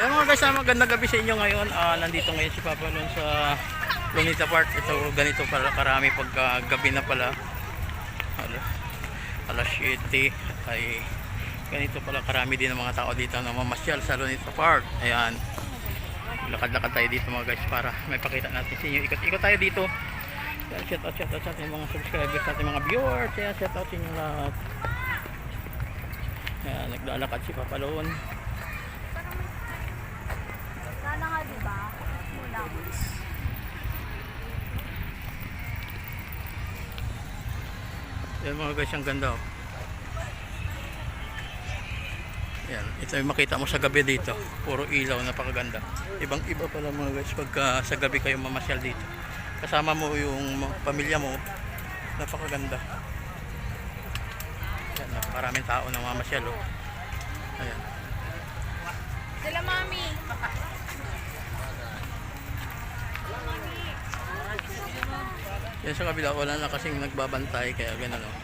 Ayan mga guys, ah, magandang gabi sa inyo ngayon. Ah, nandito ngayon si Papa Lon sa Lunita Park. Ito, ganito pala karami pagka gabi na pala. Alas, alas 7 ay ganito pala karami din ang mga tao dito na mamasyal sa Lunita Park. Ayan. Lakad-lakad tayo dito mga guys para may pakita natin sa inyo. Ikot-ikot tayo dito. Ayan, shout out, shout out sa ating mga subscribers, sa mga viewers. Shout out sa inyo lahat. Ayan, naglalakad si Papa Lon. Yan mga guys, ang ganda oh. Yan, ito yung makita mo sa gabi dito. Puro ilaw, napakaganda. Ibang iba pala mga guys pagka sa gabi kayo mamasyal dito. Kasama mo yung pamilya mo, napakaganda. Yan, napakaraming tao na mamasyal oh. Ayan. Sila, mami. Yan sa kabila, wala na kasing nagbabantay, kaya ganun oh.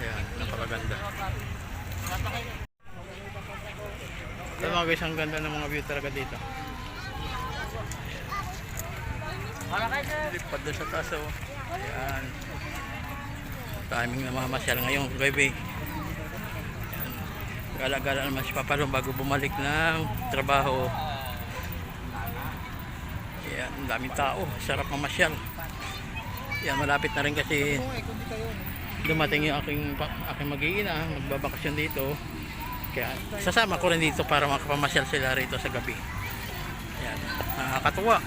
Ayan, napakaganda. Ito mga guys, ang ganda ng mga view talaga dito. Lipad doon sa taas oh. Ayan. Timing na mamamasyal ngayong gabi. Gala-gala naman si Papa bago bumalik ng trabaho. Ayan, ang daming tao. Sarap mamasyal. Yan, malapit na rin kasi dumating yung aking, aking mag-iina, magbabakasyon dito. Kaya sasama ko rin dito para makapamasyal sila rito sa gabi. Yan, nakakatuwa.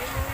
Bye.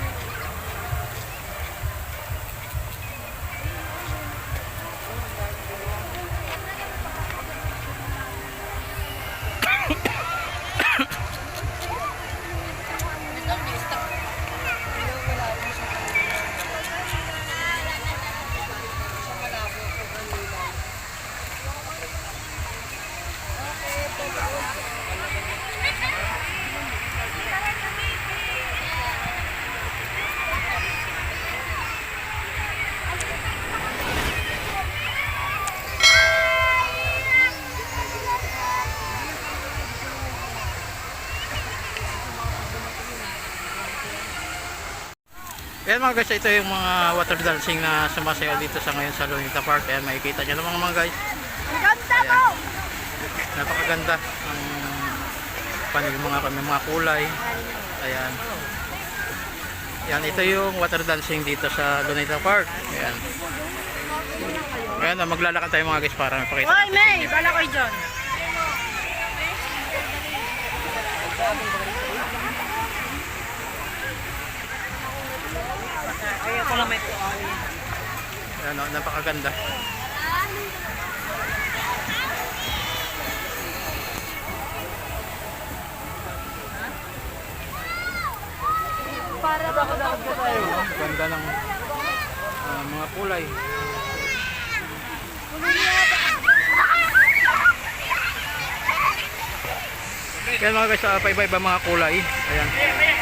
Ayan mga guys, ito yung mga water dancing na sumasayaw dito sa ngayon sa Lunita Park. Ayan, makikita nyo naman mga guys. Ang ganda mo! Napakaganda ng panil mga kami mga kulay. Ayan. Yan, ito yung water dancing dito sa Lunita Park. Ayan. Ayan, maglalakad tayo mga guys para mapakita. Hoy, May! Bala ko dyan. Kaya ko lang may Ayan, oh, napakaganda. Para ba Ayan, ganda ng ah, mga kulay. Kaya mga guys, uh, paiba-iba mga kulay. Ayan.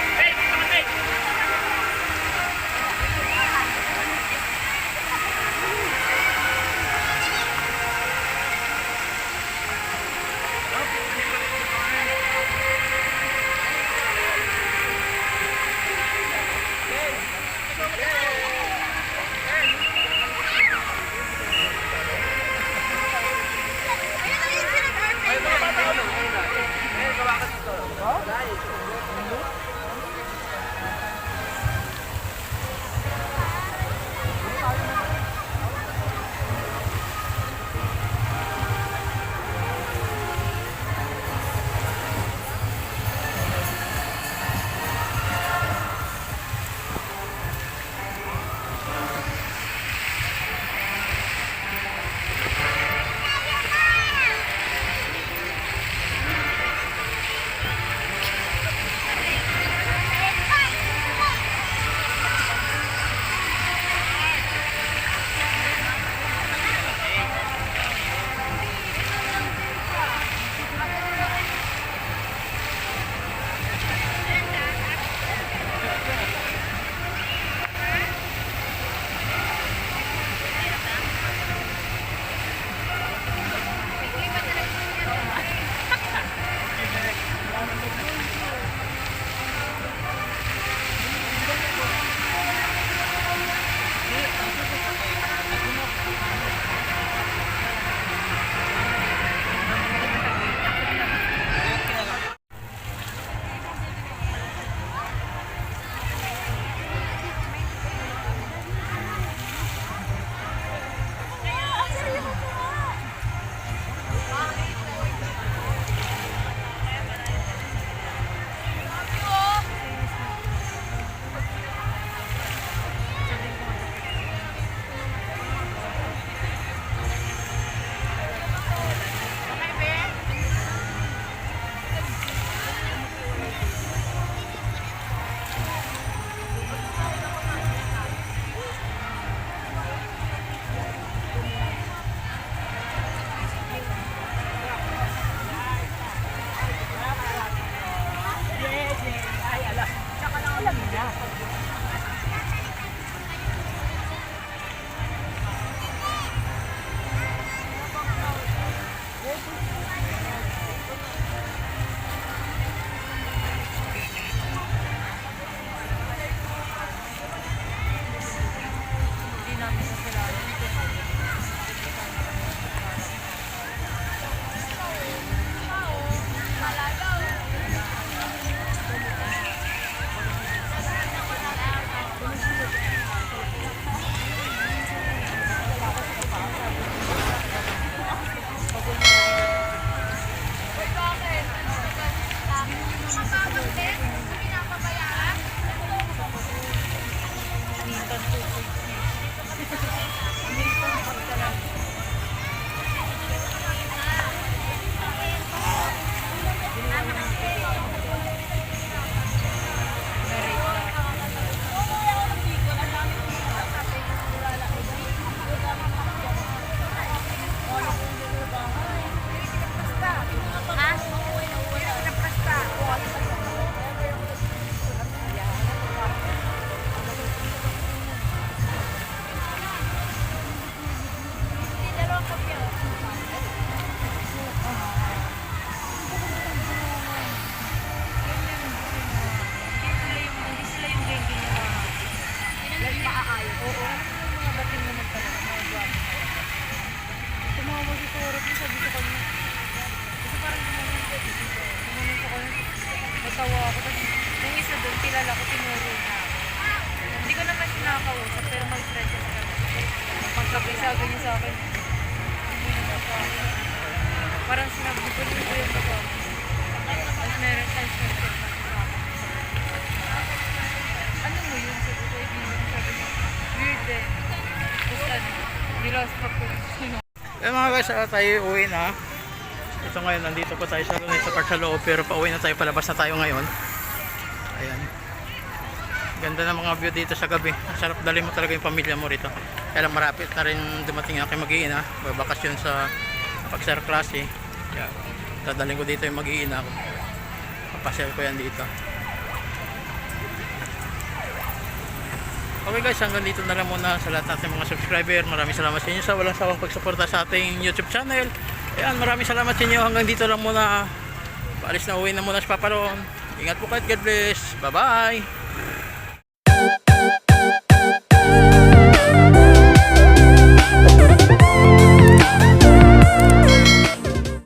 Oo, mga dating naman talaga, mga guwapo talaga. Tumawa si Toro ko, sabi ko. Eh, Kasi parang gumanon ko, gumanon ko kanya. Natawa ako, tapos yung doon, kilala ko, tinuro. Hindi ko naman sinakausap, pero mag-friend ko sa kanya. Sa akin. Parang sinabi ko, ako. Tapos meron siya, siya, eh mga guys, ah, tayo uwi na. Ito ngayon, nandito pa tayo sa Luneta Park sa loob, pero pauwi na tayo, palabas na tayo ngayon. Ayan. Ganda ng mga view dito sa gabi. Sarap dali mo talaga yung pamilya mo rito. Kaya marapit na rin dumating aking mag-iina. Babakasyon sa pagsar klase. Kaya dadalhin ko dito yung mag-iina ko. Papasyal ko yan dito. Okay guys, hanggang dito na lang muna sa lahat natin mga subscriber. Maraming salamat sa inyo sa walang sawang pagsuporta sa ating YouTube channel. Ayan, maraming salamat sa inyo. Hanggang dito lang muna. Paalis na uwi na muna sa paparoon. Ingat po kayo. God bless. Bye-bye.